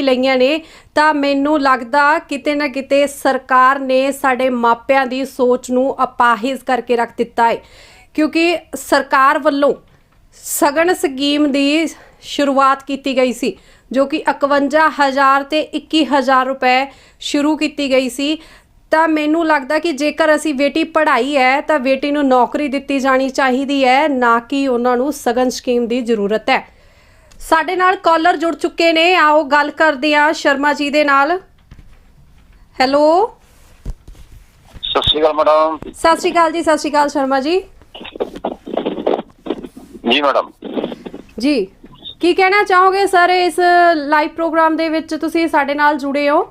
ਵੀ ਲਈਆਂ ਨੇ, ਤਾਂ ਮੈਨੂੰ ਲੱਗਦਾ ਕਿਤੇ ਨਾ ਕਿਤੇ ਸਰਕਾਰ ਨੇ ਸਾਡੇ ਮਾਪਿਆਂ ਦੀ ਸੋਚ ਨੂੰ ਅਪਾਹਿਜ ਕਰਕੇ ਰੱਖ ਦਿੱਤਾ ਹੈ ਕਿਉਂਕਿ ਸਰਕਾਰ ਵੱਲੋਂ ਸਗਨ ਸਕੀਮ ਦੀ ਸ਼ੁਰੂਆਤ ਕੀਤੀ ਗਈ ਸੀ, ਜੋ ਕਿ 51000 ਤੇ 21000 ਰੁਪਏ ਸ਼ੁਰੂ ਕੀਤੀ ਗਈ ਸੀ। ਤਾਂ ਮੈਨੂੰ ਲੱਗਦਾ ਕਿ ਜੇਕਰ ਅਸੀਂ ਬੇਟੀ ਪੜ੍ਹਾਈ ਹੈ, ਤਾਂ ਬੇਟੀ ਨੂੰ ਨੌਕਰੀ ਦਿੱਤੀ ਜਾਣੀ ਚਾਹੀਦੀ ਹੈ, ਨਾ ਕਿ ਉਹਨਾਂ ਨੂੰ ਸਗਨ ਸਕੀਮ ਦੀ ਜ਼ਰੂਰਤ ਹੈ। ਸਾਡੇ ਨਾਲ ਕਾਲਰ ਜੁੜ ਚੁੱਕੇ ਨੇ। ਆਓ ਗੱਲ ਕਰਦੇ ਹਾਂ ਸ਼ਰਮਾ ਜੀ ਦੇ ਨਾਲ। ਹੈਲੋ ਸਤਿ ਸ਼੍ਰੀ ਅਕਾਲ ਮੈਡਮ ਸਤਿ ਸ਼੍ਰੀ ਅਕਾਲ ਜੀ ਸਤਿ ਸ਼੍ਰੀ ਅਕਾਲ ਸ਼ਰਮਾ ਜੀ। ਜੀ ਮੈਡਮ ਜੀ। ਕੀ ਕਹਿਣਾ ਚਾਹੋਗੇ ਸਰ ਇਸ ਲਾਈਵ ਪ੍ਰੋਗਰਾਮ ਦੇ ਵਿੱਚ? ਤੁਸੀਂ ਸਾਡੇ ਨਾਲ ਜੁੜੇ ਹੋ।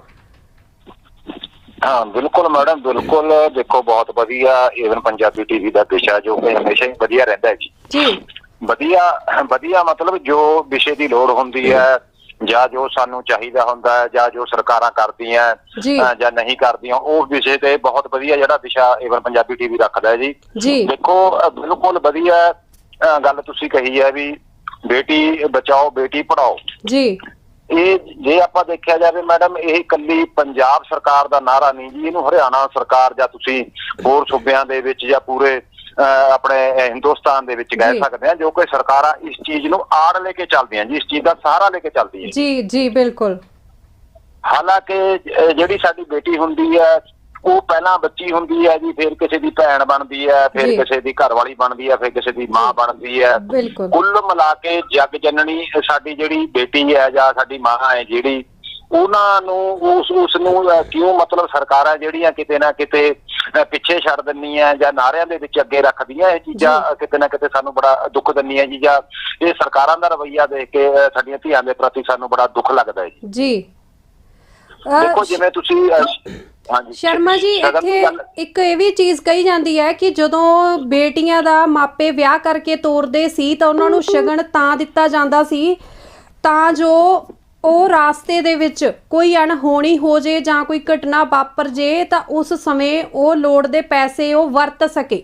ਹਾਂ ਬਿਲਕੁਲ ਮੈਡਮ ਬਿਲਕੁਲ। ਦੇਖੋ ਬਹੁਤ ਵਧੀਆ ਈਵਨ ਪੰਜਾਬੀ ਟੀਵੀ ਦਾ ਵਿਸ਼ਾ ਜੋ ਕਿ ਹਮੇਸ਼ਾ ਹੀ ਵਧੀਆ ਰਹਿੰਦਾ ਹੈ ਜੀ। ਜੀ। ਵਧੀਆ ਵਧੀਆ ਮਤਲਬ ਜੋ ਵਿਸ਼ੇ ਦੀ ਲੋੜ ਹੁੰਦੀ ਹੈ ਜਾਂ ਜੋ ਸਾਨੂੰ ਚਾਹੀਦਾ ਹੁੰਦਾ ਹੈ ਜਾਂ ਜੋ ਸਰਕਾਰਾਂ ਕਰਦੀਆਂ ਜੀ। ਨਹੀਂ ਕਰਦੀਆਂ ਉਸ ਵਿਸ਼ੇ ਤੇ ਬਹੁਤ ਵਧੀਆ ਜਿਹੜਾ ਵਿਸ਼ਾ ਈਵਨ ਪੰਜਾਬੀ ਟੀਵੀ ਰੱਖਦਾ ਹੈ ਜੀ। ਦੇਖੋ ਬਿਲਕੁਲ ਵਧੀਆ ਗੱਲ ਤੁਸੀਂ ਕਹੀ ਹੈ ਵੀ ਬੇਟੀ ਬਚਾਓ ਬੇਟੀ ਪੜਾਓ ਜੀ। ਇਹ ਜੇ ਆਪਾਂ ਦੇਖਿਆ ਜਾਵੇ ਮੈਡਮ ਇਹ ਇਕੱਲੀ ਪੰਜਾਬ ਸਰਕਾਰ ਦਾ ਨਾਰਾ ਨਹੀਂ ਜੀ ਇਹਨੂੰ ਹਰਿਆਣਾ ਸਰਕਾਰ ਜਾਂ ਤੁਸੀਂ ਹੋਰ ਸੂਬਿਆਂ ਦੇ ਵਿੱਚ ਜਾਂ ਪੂਰੇ ਆਪਣੇ ਹਿੰਦੁਸਤਾਨ ਦੇ ਵਿੱਚ। ਕਹਿ ਸਕਦੇ ਆ ਜੋ ਕਿ ਸਰਕਾਰਾਂ ਇਸ ਚੀਜ਼ ਨੂੰ ਆੜ ਲੈ ਕੇ ਚੱਲਦੀਆਂ ਜੀ ਇਸ ਚੀਜ਼ ਦਾ ਸਹਾਰਾ ਲੈ ਕੇ ਚੱਲਦੀਆਂ ਜੀ ਜੀ ਬਿਲਕੁਲ ਹਾਲਾਂਕਿ ਜਿਹੜੀ ਸਾਡੀ ਬੇਟੀ ਹੁੰਦੀ ਹੈ ਉਹ ਪਹਿਲਾਂ ਬੱਚੀ ਹੁੰਦੀ ਹੈ ਜੀ ਫਿਰ ਕਿਸੇ ਦੀ ਭੈਣ ਬਣਦੀ ਹੈ। ਫਿਰ ਕਿਸੇ ਦੀ ਘਰਵਾਲੀ ਬਣਦੀ ਹੈ ਫਿਰ ਕਿਸੇ ਦੀ ਮਾਂ ਬਣਦੀ ਹੈ ਕੁੱਲ ਮਿਲਾ ਕੇ ਜਗ ਜਨਨੀ ਸਾਡੀ ਜਿਹੜੀ ਬੇਟੀ ਹੈ ਜਾਂ ਸਾਡੀ ਮਾਂ ਹੈ ਜਿਹੜੀ ਉਹਨਾਂ ਨੂੰ ਉਸ ਉਸ ਨੂੰ ਕਿਉਂ ਮਤਲਬ ਸਰਕਾਰਾਂ ਜਿਹੜੀਆਂ ਕਿਤੇ ਨਾ ਕਿਤੇ ਪਿੱਛੇ ਛੱਡ ਦਿੰਦੀਆਂ ਜਾਂ ਨਾਰਿਆਂ ਦੇ ਵਿੱਚ ਅੱਗੇ ਰੱਖਦੀਆਂ ਇਹ ਚੀਜ਼ਾਂ ਕਿਤੇ ਨਾ ਕਿਤੇ ਸਾਨੂੰ ਬੜਾ ਦੁੱਖ ਦਿੰਦੀਆਂ ਜੀ ਜਾਂ ਇਹ ਸਰਕਾਰਾਂ ਦਾ ਰਵੱਈਆ ਦੇਖ ਕੇ ਸਾਡੀਆਂ ਧੀਆਂ ਦੇ ਪ੍ਰਤੀ ਸਾਨੂੰ ਬੜਾ ਦੁੱਖ ਲੱਗਦਾ ਹੈ ਜੀ। ਦੇਖੋ ਜਿਵੇਂ ਤੁਸੀਂ ਸ਼ਰਮਾ ਜੀ ਇੱਥੇ ਇੱਕ ਇਹ ਵੀ ਚੀਜ਼ ਕਹੀ ਜਾਂਦੀ ਹੈ ਕਿ ਜਦੋਂ ਬੇਟੀਆਂ ਦਾ ਮਾਪੇ ਵਿਆਹ ਕਰਕੇ ਤੋਰਦੇ ਸੀ ਤਾਂ ਉਹਨਾਂ ਨੂੰ ਸ਼ਗਨ ਤਾਂ ਦਿੱਤਾ ਜਾਂਦਾ ਸੀ ਤਾਂ ਜੋ ਉਹ ਰਾਸਤੇ ਦੇ ਵਿੱਚ ਕੋਈ ਅਣਹੋਣੀ ਹੋ ਜੇ ਜਾਂ ਕੋਈ ਘਟਨਾ ਵਾਪਰ ਜੇ ਤਾਂ ਉਸ ਸਮੇਂ ਉਹ ਲੋੜ ਦੇ ਪੈਸੇ ਉਹ ਵਰਤ ਸਕੇ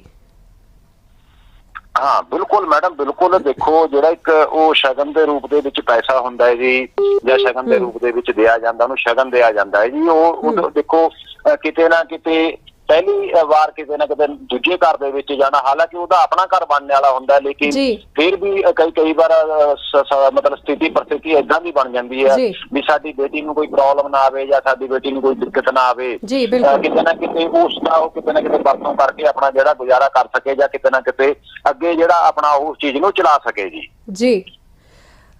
ਹਾਂ ਬਿਲਕੁਲ ਮੈਡਮ ਬਿਲਕੁਲ ਦੇਖੋ ਜਿਹੜਾ ਇੱਕ ਉਹ ਸ਼ਗਨ ਦੇ ਰੂਪ ਦੇ ਵਿੱਚ ਪੈਸਾ ਹੁੰਦਾ ਹੈ ਜੀ ਜਾਂ ਸ਼ਗਨ ਦੇ। ਰੂਪ ਦੇ ਵਿੱਚ ਦਿਆ ਜਾਂਦਾ ਉਹਨੂੰ ਸ਼ਗਨ ਦਿਆ ਜਾਂਦਾ ਹੈ ਜੀ ਉਹ। ਦੇਖੋ ਕਿਤੇ ਨਾ ਕਿਤੇ ਪਹਿਲੀ ਵਾਰ ਕਿਤੇ ਨਾ ਕਿਤੇ ਦੂਜੇ ਘਰ ਦੇ ਵਿੱਚ ਜਾਣਾ ਹਾਲਾਂਕਿ ਉਹਦਾ ਆਪਣਾ ਘਰ ਬਣਨ ਵਾਲਾ ਹੁੰਦਾ ਲੇਕਿਨ। ਫਿਰ ਵੀ ਕਈ ਕਈ ਵਾਰ ਮਤਲਬ ਸਥਿਤੀ ਪਰਿਸਥਿਤੀ ਇਦਾਂ ਦੀ ਬਣ ਜਾਂਦੀ ਹੈ। ਵੀ ਸਾਡੀ ਬੇਟੀ ਨੂੰ ਕੋਈ ਪ੍ਰੋਬਲਮ ਨਾ ਆਵੇ ਜਾਂ ਸਾਡੀ ਬੇਟੀ ਨੂੰ ਕੋਈ ਦਿੱਕਤ ਨਾ ਆਵੇ ਕਿਤੇ ਨਾ ਕਿਤੇ ਉਸ ਦਾ ਉਹ ਕਿਤੇ ਨਾ ਕਿਤੇ ਵਰਤੋਂ ਕਰਕੇ ਆਪਣਾ ਜਿਹੜਾ ਗੁਜ਼ਾਰਾ ਕਰ ਸਕੇ ਜਾਂ ਕਿਤੇ ਨਾ ਕਿਤੇ ਅੱਗੇ ਜਿਹੜਾ ਆਪਣਾ ਉਸ ਚੀਜ਼ ਨੂੰ ਚਲਾ ਸਕੇ ਜੀ ਜੀ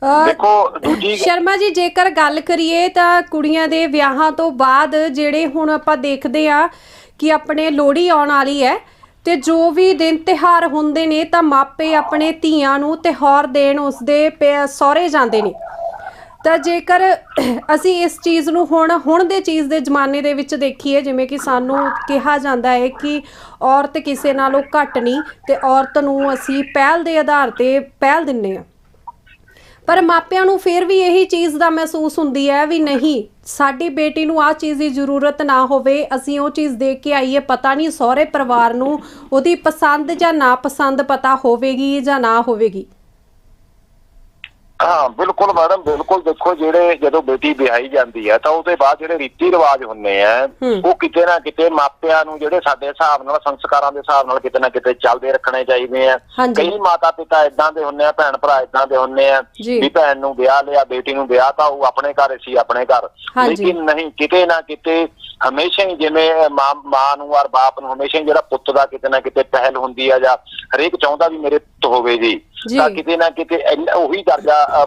ਦੇਖੋ ਦੂਜੀ ਸ਼ਰਮਾ ਜੀ ਜੇਕਰ ਗੱਲ ਕਰੀਏ ਤਾਂ ਕੁੜੀਆਂ ਦੇ ਵਿਆਹਾਂ ਤੋਂ ਬਾਅਦ ਜਿਹੜੇ ਹੁਣ ਆਪਾਂ ਦੇਖਦੇ ਆ ਕਿ ਆਪਣੇ ਲੋਹੜੀ ਆਉਣ ਵਾਲੀ ਹੈ ਤੇ ਜੋ ਵੀ ਦਿਨ ਤਿਹਾਰ ਹੁੰਦੇ ਨੇ ਤਾਂ ਮਾਪੇ ਆਪਣੇ ਧੀਆਂ ਨੂੰ ਤਿਹਾਰ ਦੇਣ ਉਸਦੇ ਸਹੁਰੇ ਜਾਂਦੇ ਨੇ। ਤਾਂ ਜੇਕਰ ਅਸੀਂ ਇਸ ਚੀਜ਼ ਨੂੰ ਹੁਣ ਹੁਣ ਦੇ ਚੀਜ਼ ਦੇ ਜ਼ਮਾਨੇ ਦੇ ਵਿੱਚ ਦੇਖੀਏ ਜਿਵੇਂ ਕਿ ਸਾਨੂੰ ਕਿਹਾ ਜਾਂਦਾ ਹੈ ਕਿ ਔਰਤ ਕਿਸੇ ਨਾਲੋਂ ਘੱਟ ਨਹੀਂ ਤੇ ਔਰਤ ਨੂੰ ਅਸੀਂ ਪਹਿਲ ਦੇ ਆਧਾਰ ਤੇ ਪਹਿਲ ਦਿੰਨੇ ਆ ਪਰ ਮਾਪਿਆਂ ਨੂੰ ਫਿਰ ਵੀ ਇਹੀ ਚੀਜ਼ ਦਾ ਮਹਿਸੂਸ ਹੁੰਦੀ ਹੈ ਵੀ ਨਹੀਂ, ਸਾਡੀ ਬੇਟੀ ਨੂੰ ਆਹ ਚੀਜ਼ ਦੀ ਜ਼ਰੂਰਤ ਨਾ ਹੋਵੇ, ਅਸੀਂ ਉਹ ਚੀਜ਼ ਦੇਖ ਕੇ ਆਈਏ, ਪਤਾ ਨਹੀਂ ਸਹੁਰੇ ਪਰਿਵਾਰ ਨੂੰ ਉਹਦੀ ਪਸੰਦ ਜਾਂ ਨਾਪਸੰਦ ਪਤਾ ਹੋਵੇਗੀ ਜਾਂ ਨਾ ਹੋਵੇਗੀ। ਹਾਂ ਬਿਲਕੁਲ ਮੈਡਮ ਬਿਲਕੁਲ ਦੇਖੋ ਜਿਹੜੇ ਜਦੋਂ ਬੇਟੀ ਵਿਆਹੀ ਜਾਂਦੀ ਹੈ ਤਾਂ ਉਹਦੇ ਬਾਅਦ ਜਿਹੜੇ ਰੀਤੀ ਰਿਵਾਜ ਹੁੰਦੇ ਆ। ਉਹ ਕਿਤੇ ਨਾ ਕਿਤੇ ਮਾਪਿਆਂ ਨੂੰ ਜਿਹੜੇ ਸਾਡੇ ਹਿਸਾਬ ਨਾਲ ਸੰਸਕਾਰਾਂ ਦੇ ਹਿਸਾਬ ਨਾਲ ਕਿਤੇ ਨਾ ਕਿਤੇ ਚੱਲਦੇ ਰੱਖਣੇ ਚਾਹੀਦੇ ਆ। ਕਈ ਮਾਤਾ ਪਿਤਾ ਇਦਾਂ ਦੇ ਹੁੰਦੇ ਆ ਭੈਣ ਭਰਾ ਇਦਾਂ ਦੇ ਹੁੰਦੇ ਆ। ਵੀ ਭੈਣ ਨੂੰ ਵਿਆਹ ਲਿਆ ਬੇਟੀ ਨੂੰ ਵਿਆਹ ਤਾਂ ਉਹ ਆਪਣੇ ਘਰ ਸੀ ਆਪਣੇ ਘਰ। ਲੇਕਿਨ ਨਹੀਂ ਕਿਤੇ ਨਾ ਕਿਤੇ ਹਮੇਸ਼ਾ ਹੀ ਜਿਵੇਂ ਮਾਂ ਮਾਂ ਨੂੰ ਔਰ ਬਾਪ ਨੂੰ ਹਮੇਸ਼ਾ ਹੀ ਜਿਹੜਾ ਪੁੱਤ ਦਾ ਕਿਤੇ ਨਾ ਕਿਤੇ ਪਹਿਲ ਹੁੰਦੀ ਆ ਜਾਂ ਹਰੇਕ ਚਾਹੁੰਦਾ ਵੀ ਮੇਰੇ ਪੁੱਤ ਹੋਵੇ ਜੀ। ਤਾਂ ਕਿਤੇ ਨਾ ਕਿਤੇ ਉਹੀ ਦਰਜਾ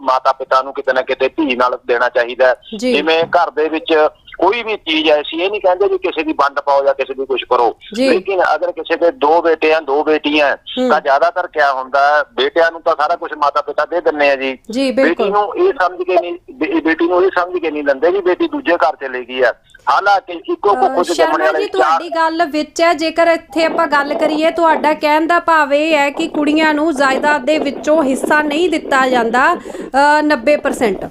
ਮਾਤਾ ਪਿਤਾ ਨੂੰ ਕਿਤੇ ਨਾ ਕਿਤੇ ਧੀ ਨਾਲ ਦੇਣਾ ਚਾਹੀਦਾ। ਜਿਵੇਂ ਘਰ ਦੇ ਵਿੱਚ ਕੋਈ ਵੀ ਚੀਜ਼ ਐਸੀ ਇਹ ਨਹੀਂ ਕਹਿੰਦੇ ਵੀ ਕਿਸੇ ਦੀ ਵੰਡ ਪਾਓ ਜਾਂ ਕਿਸੇ ਦੀ ਕੁਝ ਕਰੋ। ਲੇਕਿਨ ਅਗਰ ਕਿਸੇ ਦੇ ਦੋ ਬੇਟੇ ਆ ਦੋ ਬੇਟੀਆਂ। ਤਾਂ ਜ਼ਿਆਦਾਤਰ ਕਿਆ ਹੁੰਦਾ ਬੇਟਿਆਂ ਨੂੰ ਤਾਂ ਸਾਰਾ ਕੁਝ ਮਾਤਾ ਪਿਤਾ ਦੇ ਦਿੰਦੇ ਆ ਜੀ। ਬੇਟੀ ਨੂੰ ਇਹ ਸਮਝ ਕੇ ਨਹੀਂ ਬੇਟੀ ਨੂੰ ਇਹ ਸਮਝ ਕੇ ਨਹੀਂ ਲੈਂਦੇ ਵੀ ਬੇਟੀ ਦੂਜੇ ਘਰ ਚਲੇ ਗਈ ਹੈ ਹਾਲਾਂਕਿ ਇੱਕੋ ਚ ਜੰਮਣ ਵਾਲੇ ਤੁਹਾਡੀ ਗੱਲ ਵਿੱਚ ਹੈ ਜੇਕਰ ਇੱਥੇ ਆਪਾਂ ਗੱਲ ਕਰੀਏ ਤੁਹਾਡਾ ਕਹਿਣ ਦਾ ਭਾਵ ਇਹ ਹੈ ਕਿ ਕੁੜੀਆਂ ਨੂੰ ਜਾਇਦਾਦ ਦੇ ਵਿੱਚੋਂ ਹਿੱਸਾ ਨਹੀਂ ਦਿੱਤਾ ਜਾਂਦਾ ਅਹ 90%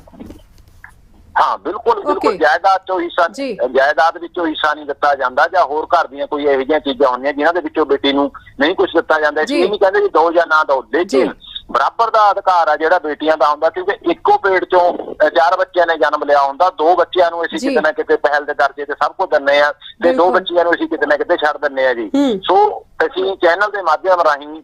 ਹਾਂ ਬਿਲਕੁਲ ਬਿਲਕੁਲ. ਜਾਇਦਾਦ ਚੋਂ ਹਿੱਸਾ। ਜਾਇਦਾਦ ਵਿੱਚੋਂ ਹਿੱਸਾ ਨਹੀਂ ਦਿੱਤਾ ਜਾਂਦਾ ਜਾਂ ਹੋਰ ਘਰ ਦੀਆਂ ਕੋਈ ਇਹੋ ਜਿਹੀਆਂ ਚੀਜ਼ਾਂ ਹੁੰਦੀਆਂ ਜਿਨ੍ਹਾਂ ਦੇ ਵਿੱਚੋਂ ਬੇਟੀ ਨੂੰ ਨਹੀਂ ਕੁਝ ਦਿੱਤਾ ਜਾਂਦਾ। ਇਹ ਨਹੀਂ ਕਹਿੰਦੇ ਵੀ ਦੋ ਜਾਂ ਨਾ ਦੋ ਲੇਕਿਨ ਬਰਾਬਰ ਦਾ ਅਧਿਕਾਰ ਆ ਜਿਹੜਾ ਬੇਟੀਆਂ ਦਾ ਹੁੰਦਾ ਕਿਉਂਕਿ ਇੱਕੋ ਪੇਟ ਚੋਂ ਚਾਰ ਬੱਚਿਆਂ ਨੇ ਜਨਮ ਲਿਆ ਹੁੰਦਾ ਦੋ ਬੱਚਿਆਂ ਨੂੰ ਅਸੀਂ। ਕਿਤੇ ਨਾ ਕਿਤੇ ਪਹਿਲ ਦੇ ਦਰਜੇ ਤੇ ਸਭ ਕੁਝ ਦਿੰਨੇ ਆ ਤੇ ਦੋ। ਬੱਚਿਆਂ ਨੂੰ ਅਸੀਂ ਕਿਤੇ ਨਾ ਕਿਤੇ ਛੱਡ ਦਿੰਨੇ ਆ ਜੀ। ਸੋ ਅਸੀਂ ਚੈਨਲ ਦੇ ਮਾਧਿਅਮ ਰਾਹੀਂ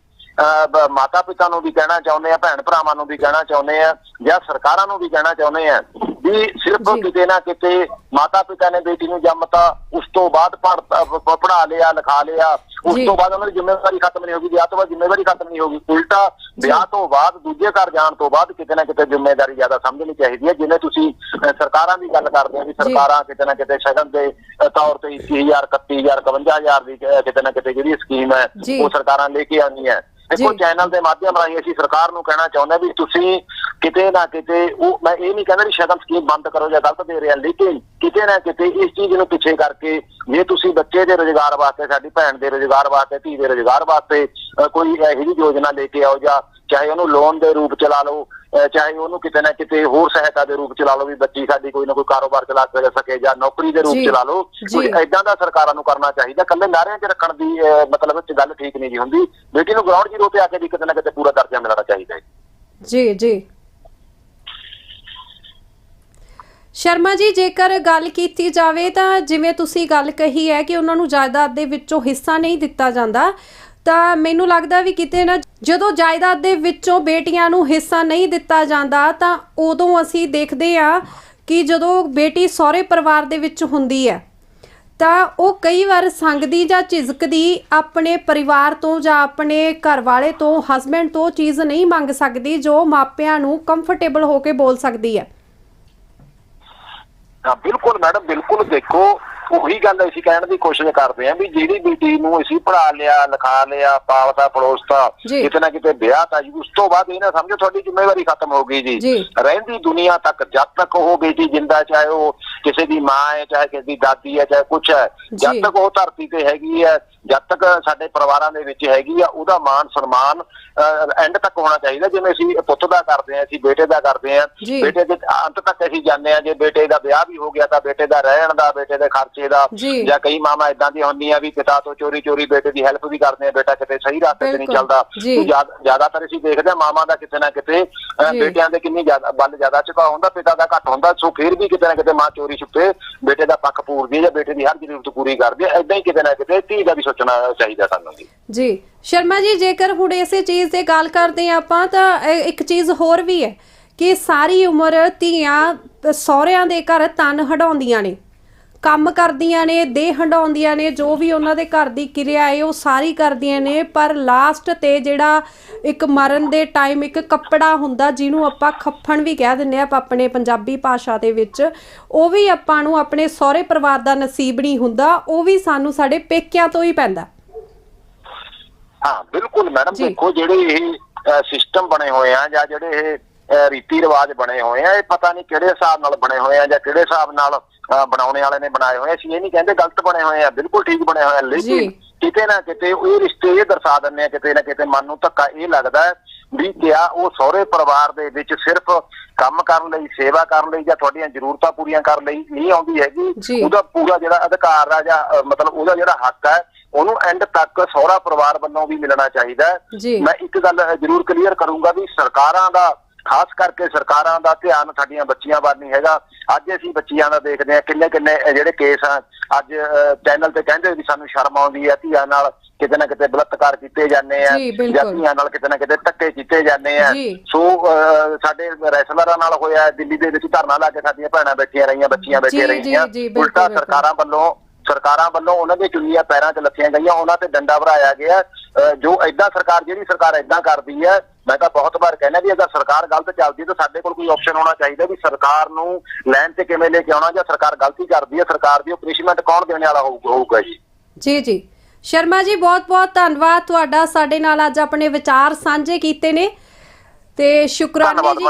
ਮਾਤਾ ਪਿਤਾ ਨੂੰ ਵੀ ਕਹਿਣਾ ਚਾਹੁੰਦੇ ਆ ਭੈਣ ਭਰਾਵਾਂ ਨੂੰ ਵੀ ਕਹਿਣਾ ਚਾਹੁੰਦੇ ਆ ਜਾਂ ਸਰਕਾਰਾਂ ਨੂੰ ਵੀ ਕਹਿਣਾ ਚਾਹੁੰਦੇ ਆ ਵੀ ਸਿਰਫ। ਕਿਤੇ ਨਾ ਕਿਤੇ ਮਾਤਾ ਪਿਤਾ ਨੇ ਬੇਟੀ ਨੂੰ ਜੰਮਤਾ ਉਸ ਤੋਂ ਬਾਅਦ ਪੜ੍ਹ- ਪ- ਪੜ੍ਹਾ ਲਿਆ ਲਿਖਾ ਲਿਆ ਉਸ। ਤੋਂ ਬਾਅਦ ਉਹਨਾਂ ਦੀ ਜ਼ਿੰਮੇਵਾਰੀ ਖਤਮ ਨਹੀਂ ਹੋਗੀ ਵਿਆਹ ਤੋਂ ਬਾਅਦ ਜ਼ਿੰਮੇਵਾਰੀ ਖਤਮ ਨਹੀਂ ਹੋਗੀ ਉਲਟਾ ਵਿਆਹ ਤੋਂ ਬਾਅਦ ਦੂਜੇ ਘਰ ਜਾਣ ਤੋਂ ਬਾਅਦ ਕਿਤੇ ਨਾ ਕਿਤੇ ਜ਼ਿੰਮੇਵਾਰੀ ਜ਼ਿਆਦਾ ਸਮਝਣੀ ਚਾਹੀਦੀ ਹੈ ਜਿਵੇਂ ਤੁਸੀਂ ਸਰਕਾਰਾਂ ਦੀ ਗੱਲ ਕਰਦੇ ਹੋ ਵੀ ਸਰਕਾਰਾਂ ਕਿਤੇ ਨਾ ਕਿਤੇ ਸ਼ਗਨ ਦੇ ਤੌਰ ਤੇ 21000 31000 51000 ਦੀ ਕਿਤੇ ਨਾ ਕਿਤੇ ਜਿਹੜੀ ਸਕੀਮ ਹੈ। ਉਹ ਸਰਕਾਰਾਂ ਲੈ ਕੇ ਆਉਂਦੀਆਂ ਦੇਖੋ। ਚੈਨਲ ਦੇ ਮਾਧਿਅਮ ਰਾਹੀਂ ਅਸੀਂ ਸਰਕਾਰ ਨੂੰ ਕਹਿਣਾ ਚਾਹੁੰਦੇ ਵੀ ਤੁਸੀਂ ਕਿਤੇ ਨਾ ਕਿਤੇ ਉਹ ਮੈਂ ਇਹ ਨਹੀਂ ਕਹਿੰਦਾ ਵੀ ਸ਼ਗਨ ਸਕੀਮ ਬੰਦ ਕਰੋ ਜਾਂ ਗਲਤ ਦੇ ਰਿਹਾ ਲੇਕਿਨ ਕਿਤੇ ਨਾ ਕਿਤੇ ਇਸ ਚੀਜ਼ ਨੂੰ ਪਿੱਛੇ ਕਰਕੇ ਜੇ ਤੁਸੀਂ ਬੱਚੇ ਦੇ ਰੋਜ਼ਗਾਰ ਵਾਸਤੇ ਸਾਡੀ ਭੈਣ ਦੇ ਰੋਜ਼ਗਾਰ ਵਾਸਤੇ ਧੀ ਦੇ ਰੋਜ਼ਗਾਰ ਵਾਸਤੇ ਕੋਈ ਇਹੋ ਜਿਹੀ ਯੋਜਨਾ ਲੈ ਕੇ ਆਓ ਜਾਂ ਚਾਹੇ ਉਹਨੂੰ ਲੋਨ ਦੇ ਰੂਪ ਚ ਲਾ ਲਓ ਚਾਹੇ ਉਹਨੂੰ ਕਿਤੇ ਨਾ ਕਿਤੇ ਹੋਰ ਸਹਾਇਤਾ ਦੇ ਰੂਪ ਚ ਲਾ ਲਓ ਵੀ ਬੱਚੀ ਸਾਡੀ ਕੋਈ ਨਾ ਕੋਈ ਕਾਰੋਬਾਰ ਚਲਾ ਸਕੇ ਜਾਂ ਨੌਕਰੀ ਦੇ ਰੂਪ। ਚ ਲਾ ਲਓ। ਕੋਈ ਐਦਾਂ ਦਾ ਸਰਕਾਰਾਂ ਨੂੰ ਕਰਨਾ ਚਾਹੀਦਾ ਕੱਲੇ ਨਾਰਿਆਂ 'ਚ ਰੱਖਣ ਦੀ ਮਤਲਬ ਚ ਗੱਲ ਠੀਕ ਨਹੀਂ ਜੀ ਹੁੰਦੀ ਬੇਟੀ ਨੂੰ ਗਰਾਊਂਡ ਜ਼ੀਰੋ ਤੇ ਆ ਕੇ ਵੀ ਕਿਤੇ ਨਾ ਕਿਤੇ ਪੂਰਾ ਦਰਜਾ ਮਿਲਣਾ ਚਾਹੀਦਾ ਹੈ ਜੀ ਜੀ ਸ਼ਰਮਾ ਜੀ ਜੇਕਰ ਗੱਲ ਕੀਤੀ ਜਾਵੇ ਤਾਂ ਜਿਵੇਂ ਤੁਸੀਂ ਗੱਲ ਕਹੀ ਹੈ ਕਿ ਉਹਨਾਂ ਨੂੰ ਜਾਇਦਾਦ ਦੇ ਵਿੱਚੋਂ ਹਿੱਸਾ ਨਹੀਂ ਦਿੱਤਾ ਜਾਂਦਾ ਤਾਂ ਮੈਨੂੰ ਲੱਗਦਾ ਵੀ ਕਿਤੇ ਨਾ ਜਦੋਂ ਜਾਇਦਾਦ ਦੇ ਵਿੱਚੋਂ ਬੇਟੀਆਂ ਨੂੰ ਹਿੱਸਾ ਨਹੀਂ ਦਿੱਤਾ ਜਾਂਦਾ ਤਾਂ ਉਦੋਂ ਅਸੀਂ ਦੇਖਦੇ ਆ ਕਿ ਜਦੋਂ ਬੇਟੀ ਸਹੁਰੇ ਪਰਿਵਾਰ ਦੇ ਵਿੱਚ ਹੁੰਦੀ ਹੈ, ਤਾਂ ਉਹ ਕਈ ਵਾਰ ਸੰਗਦੀ ਜਾਂ ਝਿਜਕਦੀ ਆਪਣੇ ਪਰਿਵਾਰ ਤੋਂ ਜਾਂ ਆਪਣੇ ਘਰ ਵਾਲੇ ਤੋਂ ਹਸਬੈਂਡ ਤੋਂ ਚੀਜ਼ ਨਹੀਂ ਮੰਗ ਸਕਦੀ ਜੋ ਮਾਪਿਆਂ ਨੂੰ ਕੰਫਰਟੇਬਲ ਹੋ ਕੇ ਬੋਲ ਸਕਦੀ ਹੈ। ਬਿਲਕੁਲ ਮੈਡਮ, ਬਿਲਕੁਲ ਦੇਖੋ ਉਹੀ ਗੱਲ ਅਸੀਂ ਕਹਿਣ ਦੀ ਕੋਸ਼ਿਸ਼ ਕਰਦੇ ਆਂ ਵੀ ਜਿਹੜੀ ਬੇਟੀ ਨੂੰ ਅਸੀਂ ਪੜ੍ਹਾ ਲਿਆ ਲਿਖਾ ਲਿਆ ਪਾਲਤਾ ਪੜੋਸਤਾ। ਕਿਤੇ ਨਾ ਕਿਤੇ ਵਿਆਹ ਤਾਂ ਜੀ ਉਸ ਤੋਂ ਬਾਅਦ ਇਹ ਨਾ ਸਮਝੋ ਤੁਹਾਡੀ ਜ਼ਿੰਮੇਵਾਰੀ ਖਤਮ ਹੋ ਗਈ ਜੀ। ਰਹਿੰਦੀ ਦੁਨੀਆ ਤੱਕ ਜਦ ਤੱਕ ਉਹ ਬੇਟੀ ਜਿੰਦਾ ਚਾਹੇ ਉਹ ਕਿਸੇ ਦੀ ਮਾਂ ਹੈ ਚਾਹੇ ਕਿਸੇ ਦੀ ਦਾਦੀ ਹੈ ਚਾਹੇ ਕੁਛ ਹੈ। ਜਦ ਤੱਕ ਉਹ ਧਰਤੀ ਤੇ ਹੈਗੀ ਹੈ ਜਦ ਤੱਕ ਸਾਡੇ ਪਰਿਵਾਰਾਂ ਦੇ ਵਿੱਚ ਹੈਗੀ ਆ ਉਹਦਾ ਮਾਣ ਸਨਮਾਨ ਐਂਡ ਤੱਕ ਹੋਣਾ ਚਾਹੀਦਾ ਜਿਵੇਂ ਅਸੀਂ ਪੁੱਤ ਦਾ ਕਰਦੇ ਆ ਅਸੀਂ ਬੇਟੇ ਦਾ ਕਰਦੇ ਆ। ਬੇਟੇ ਦੇ ਅੰਤ ਤੱਕ ਅਸੀਂ ਜਾਂਦੇ ਆ ਜੇ ਬੇਟੇ ਦਾ ਵਿਆਹ ਵੀ ਹੋ ਗਿਆ ਤਾਂ ਬੇਟੇ ਦਾ ਰਹਿਣ ਦਾ ਬੇਟੇ ਦੇ ਖਰਚੇ ਦਾ ਜੀ। ਕਈ ਮਾਮਾ ਇਦਾਂ ਦੀਆਂ ਹੁੰਦੀਆਂ ਵੀ ਪਿਤਾ ਤੋਂ ਚੋਰੀ ਚੋਰੀ ਬੇਟੇ ਦੀ ਹੈਲਪ ਵੀ ਕਰਦੇ ਆ ਬੇਟਾ ਕਿਤੇ ਸਹੀ ਰਸਤੇ ਤੇ ਨਹੀਂ। ਚੱਲਦਾ ਜ਼ਿਆਦਾਤਰ ਅਸੀਂ ਦੇਖਦੇ ਆ ਮਾਮਾ ਦਾ ਕਿਤੇ ਨਾ ਕਿਤੇ। ਬੇਟਿਆਂ ਦੇ ਕਿੰਨੀ ਜ਼ਿਆਦਾ ਬਲ ਜ਼ਿਆਦਾ ਚੁਕਾ ਹੁੰਦਾ ਪਿਤਾ ਦਾ ਘੱਟ ਹੁੰਦਾ ਸੋ ਫਿਰ ਵੀ ਕਿਤੇ ਨਾ ਕਿਤੇ ਮਾਂ ਚੋਰੀ ਛੁਪੇ ਬੇਟੇ ਦਾ ਪੱਖ ਪੂਰਦੀ ਹੈ ਜਾਂ ਬੇਟੇ ਦੀ ਹਰ ਜ਼ਰੂਰਤ ਪੂਰੀ ਕਰਦੀ ਹੈ ਇਦਾਂ ਹੀ ਕਿਤੇ ਨਾ ਕਿਤੇ ਧੀ ਦਾ ਵੀ ਸੋਚਣਾ ਚਾਹੀਦਾ ਸਾਨੂੰ ਜੀ ਜੀ ਸ਼ਰਮਾ ਜੀ ਜੇਕਰ ਹੁਣ ਇਸੇ ਚੀਜ਼ ਤੇ ਗੱਲ ਕਰਦੇ ਆਪਾਂ ਤਾਂ ਇੱਕ ਚੀਜ਼ ਹੋਰ ਵੀ ਹੈ ਕਿ ਸਾਰੀ ਉਮਰ ਧੀਆਂ ਸਹੁਰਿਆਂ ਦੇ ਘਰ ਤਨ ਹਟਾਉਂਦੀਆਂ ਨੇ ਕੰਮ ਕਰਦੀਆਂ ਨੇ ਦੇਹ ਹੰਡਾਉਂਦੀਆਂ ਨੇ ਜੋ ਵੀ ਉਹਨਾਂ ਦੇ ਘਰ ਦੀ ਕਿਰਿਆ ਹੈ ਉਹ ਸਾਰੀ ਕਰਦੀਆਂ ਨੇ ਪਰ ਲਾਸਟ ਤੇ ਜਿਹੜਾ ਇੱਕ ਮਰਨ ਦੇ ਟਾਈਮ ਇੱਕ ਕੱਪੜਾ ਹੁੰਦਾ ਜਿਹਨੂੰ ਆਪਾਂ ਖੱਫਣ ਵੀ ਕਹਿ ਦਿੰਦੇ ਆ ਆਪਣੇ ਪੰਜਾਬੀ ਭਾਸ਼ਾ ਦੇ ਵਿੱਚ ਉਹ ਵੀ ਆਪਾਂ ਨੂੰ ਆਪਣੇ ਸਹੁਰੇ ਪਰਿਵਾਰ ਦਾ ਨਸੀਬ ਨਹੀਂ ਹੁੰਦਾ ਉਹ ਵੀ ਸਾਨੂੰ ਸਾਡੇ ਪੇਕਿਆਂ ਤੋਂ ਹੀ ਪੈਂਦਾ ਹਾਂ ਬਿਲਕੁਲ ਮੈਡਮ। ਦੇਖੋ ਜਿਹੜੇ ਇਹ ਸਿਸਟਮ ਬਣੇ ਹੋਏ ਆ ਜਾਂ ਜਿਹੜੇ ਇਹ ਰੀਤੀ ਰਿਵਾਜ ਬਣੇ ਹੋਏ ਆ ਇਹ ਪਤਾ ਨਹੀਂ ਕਿਹੜੇ ਹਿਸਾਬ ਨਾਲ ਬਣੇ ਹੋਏ ਆ ਜਾਂ ਕਿਹੜੇ ਹਿਸਾਬ ਨਾਲ ਬਣਾਉਣੇ ਵਾਲੇ ਨੇ ਬਣਾਏ ਹੋਏ ਅਸੀਂ ਇਹ ਨਹੀਂ ਕਹਿੰਦੇ ਗਲਤ ਬਣੇ ਹੋਏ ਆ ਬਿਲਕੁਲ ਠੀਕ ਬਣੇ ਹੋਏ ਆ। ਲੇਕਿਨ ਕਿਤੇ ਨਾ ਕਿਤੇ ਉਹ ਇਹ ਰਿਸ਼ਤੇ ਇਹ ਦਰਸਾ ਦਿੰਦੇ ਆ ਕਿਤੇ ਨਾ ਕਿਤੇ ਮਨ ਨੂੰ ਧੱਕਾ ਇਹ ਲੱਗਦਾ ਵੀ ਕਿਆ ਉਹ ਸਹੁਰੇ ਪਰਿਵਾਰ ਦੇ ਵਿੱਚ ਸਿਰਫ ਕੰਮ ਕਰਨ ਲਈ ਸੇਵਾ ਕਰਨ ਲਈ ਜਾਂ ਤੁਹਾਡੀਆਂ ਜ਼ਰੂਰਤਾਂ ਪੂਰੀਆਂ ਕਰਨ ਲਈ ਨਹੀਂ ਆਉਂਦੀ। ਹੈਗੀ ਉਹਦਾ ਪੂਰਾ ਜਿਹੜਾ ਅਧਿਕਾਰ ਆ ਜਾਂ ਮਤਲਬ ਉਹਦਾ ਜਿਹੜਾ ਹੱਕ ਹੈ ਉਹਨੂੰ ਐਂਡ ਤੱਕ ਸਹੁਰਾ ਪਰਿਵਾਰ ਵੱਲੋਂ ਵੀ ਮਿਲਣਾ ਚਾਹੀਦਾ ਮੈਂ ਇੱਕ ਗੱਲ ਜ਼ਰੂਰ ਕਲੀਅਰ ਕਰੂੰਗਾ ਵੀ ਸਰਕਾਰਾਂ ਦਾ ਖਾਸ ਕਰਕੇ ਸਰਕਾਰਾਂ ਦਾ ਧਿਆਨ ਸਾਡੀਆਂ ਬੱਚੀਆਂ ਵੱਲ ਨਹੀਂ ਹੈਗਾ ਅੱਜ ਅਸੀਂ ਬੱਚੀਆਂ ਦਾ ਦੇਖਦੇ ਹਾਂ ਕਿੰਨੇ ਕਿੰਨੇ ਜਿਹੜੇ ਕੇਸ ਆ ਅੱਜ ਚੈਨਲ ਤੇ ਕਹਿੰਦੇ ਵੀ ਸਾਨੂੰ ਸ਼ਰਮ ਆਉਂਦੀ ਹੈ ਧੀਆਂ ਨਾਲ ਕਿਤੇ ਨਾ ਕਿਤੇ ਬਲਾਤਕਾਰ ਕੀਤੇ ਜਾਂਦੇ ਆ ਜੀ, ਬਿਲਕੁਲ। ਜਾਂ ਧੀਆਂ ਨਾਲ ਕਿਤੇ ਨਾ ਕਿਤੇ ਧੱਕੇ ਕੀਤੇ ਜਾਂਦੇ ਆ। ਸੋ ਸਾਡੇ ਰੈਸਲਰਾਂ ਨਾਲ ਹੋਇਆ ਦਿੱਲੀ ਦੇ ਵਿੱਚ ਧਰਨਾ ਲਾ ਕੇ ਸਾਡੀਆਂ ਭੈਣਾਂ ਬੈਠੀਆਂ ਰਹੀਆਂ ਬੱਚੀਆਂ ਬੈਠੀਆਂ ਰਹੀਆਂ ਉਲਟਾ। ਸਰਕਾਰਾਂ ਵੱਲੋਂ ਸਰਕਾਰਾਂ ਵੱਲੋਂ ਉਹਨਾਂ ਦੇ ਚੁੰਨੀਆਂ ਪੈਰਾਂ 'ਚ ਲੱਥੀਆਂ ਗਈਆਂ ਉਹਨਾਂ ਤੇ ਡੰਡਾ ਭਰਾਇਆ ਗਿਆ ਜੋ ਐਦਾਂ ਸਰਕਾਰ ਜਿਹੜੀ ਸਰਕਾਰ ਐਦਾਂ ਕਰਦੀ ਹੈ ਮੈਂ ਤਾਂ ਬਹੁਤ ਵਾਰ ਕਹਿੰਦਾ ਵੀ ਅਗਰ ਸਰਕਾਰ ਗਲਤ ਚੱਲਦੀ ਹੈ ਤਾਂ ਸਾਡੇ ਕੋਲ ਕੋਈ ਆਪਸ਼ਨ ਹੋਣਾ ਚਾਹੀਦਾ ਵੀ ਸਰਕਾਰ ਨੂੰ ਲਾਈਨ ਤੇ ਕਿਵੇਂ ਲੈ ਕੇ ਆਉਣਾ ਜਾਂ ਸਰਕਾਰ ਗਲਤੀ ਕਰਦੀ ਹੈ ਸਰਕਾਰ ਦੀ ਪਨਿਸ਼ਮੈਂਟ ਕੌਣ ਦੇਣ ਵਾਲਾ ਹੋਊ- ਹੋਊਗਾ ਜੀ? ਜੀ ਜੀ। ਸ਼ਰਮਾ ਜੀ ਬਹੁਤ ਬਹੁਤ ਧੰਨਵਾਦ ਤੁਹਾਡਾ। ਸਾਡੇ ਨਾਲ ਅੱਜ ਆਪਣੇ ਵਿਚਾਰ ਸਾਂਝੇ ਕੀਤੇ ਨੇ। ਤੇ ਸ਼ੁਕਰਾਨੇ ਜੀ।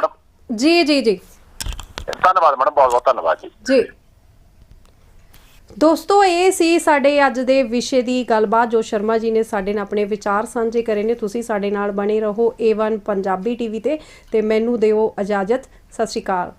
ਜੀ ਜੀ ਜੀ। ਧੰਨਵਾਦ ਮੈਡਮ ਬਹੁਤ ਬਹੁਤ ਧੰਨਵਾਦ ਜੀ। ਜੀ। ਦੋਸਤੋ, ਇਹ ਸੀ ਸਾਡੇ ਅੱਜ ਦੇ ਵਿਸ਼ੇ ਦੀ ਗੱਲਬਾਤ ਜੋ ਸ਼ਰਮਾ ਜੀ ਨੇ ਸਾਡੇ ਨਾਲ ਆਪਣੇ ਵਿਚਾਰ ਸਾਂਝੇ ਕਰੇ ਨੇ। ਤੁਸੀਂ ਸਾਡੇ ਨਾਲ ਬਣੇ ਰਹੋ A1 ਪੰਜਾਬੀ ਟੀਵੀ ਤੇ ਤੇ ਮੈਨੂੰ ਦਿਓ ਇਜਾਜ਼ਤ। ਸਤਿ ਸ਼੍ਰੀ ਅਕਾਲ।